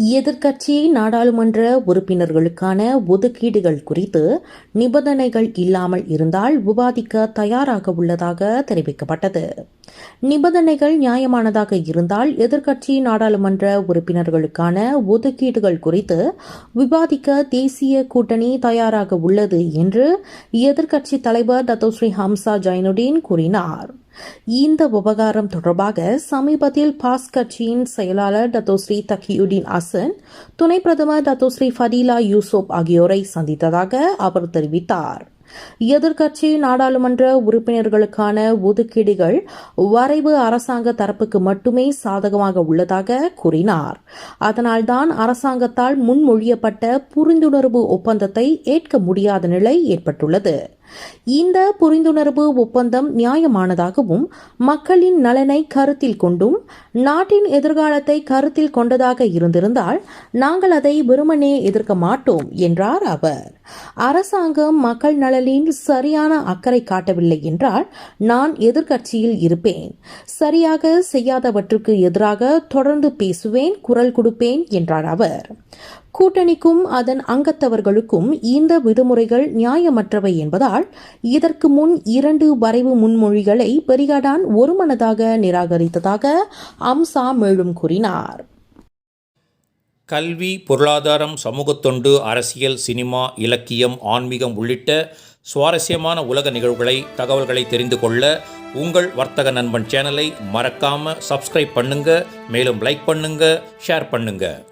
எதிர்க்கட்சி நாடாளுமன்ற உறுப்பினர்களுக்கான ஒதுக்கீடுகள் குறித்து நிபந்தனைகள் இல்லாமல் இருந்தால் விவாதிக்க தயாராக உள்ளதாக தெரிவிக்கப்பட்டது. நிபந்தனைகள் நியாயமானதாக இருந்தால் எதிர்க்கட்சி நாடாளுமன்ற உறுப்பினர்களுக்கான ஒதுக்கீடுகள் குறித்து விவாதிக்க தேசிய கூட்டணி தயாராக உள்ளது என்று எதிர்க்கட்சி தலைவர் டத்தோஸ்ரீ ஹம்சா ஜைனுடீன் கூறினார். இந்த விவகாரம் தொடர்பாக சமீபத்தில் பாஸ் கட்சியின் செயலாளர் டத்தோஸ்ரீ தக்கியுடின் அசன் துணை பிரதமர் டத்தோஸ்ரீ ஃபதீலா யூசுப் ஆகியோரை சந்தித்ததாக அவர் தெரிவித்தார். எதிர்க்கட்சி நாடாளுமன்ற உறுப்பினர்களுக்கான ஒதுக்கீடுகள் வரைவு அரசாங்க தரப்புக்கு மட்டுமே சாதகமாக உள்ளதாக கூறினார். அதனால்தான் அரசாங்கத்தால் முன்மொழியப்பட்ட புரிந்துணர்வு ஒப்பந்தத்தை ஏற்க முடியாத நிலை ஏற்பட்டுள்ளது. இந்த புரிந்துணர்வு ஒப்பந்தம் நியாயமானதாகவும் மக்களின் நலனை கருத்தில் கொண்டும் நாட்டின் எதிர்காலத்தை கருத்தில் கொண்டதாக இருந்திருந்தால் நாங்கள் அதை வெறுமனே எதிர்க்க மாட்டோம் என்றார் அவர். அரசாங்கம் மக்கள் நலனில் சரியான அக்கறை காட்டவில்லை என்றால் நான் எதிர்க்கட்சியில் இருப்பேன். சரியாக செய்யாதவற்றுக்கு எதிராக தொடர்ந்து பேசுவேன் குரல் கொடுப்பேன் என்றார் அவர். கூட்டணிக்கும் அதன் அங்கத்தவர்களுக்கும் இந்த விடுமுறைகள் நியாயமற்றவை என்பதால் இதற்கு முன் இரண்டு வரைவு முன்மொழிகளை பெரிகாடான் ஒருமனதாக நிராகரித்ததாக அம்சா மேலும் கூறினார். கல்வி பொருளாதாரம் சமூகத்தொண்டு அரசியல் சினிமா இலக்கியம் ஆன்மீகம் உள்ளிட்ட சுவாரஸ்யமான உலக நிகழ்வுகளை தகவல்களை தெரிந்து கொள்ள உங்கள் வர்த்தக நண்பன் சேனலை மறக்காமல் சப்ஸ்கிரைப் பண்ணுங்கள் மேலும் லைக் பண்ணுங்கள் ஷேர் பண்ணுங்கள்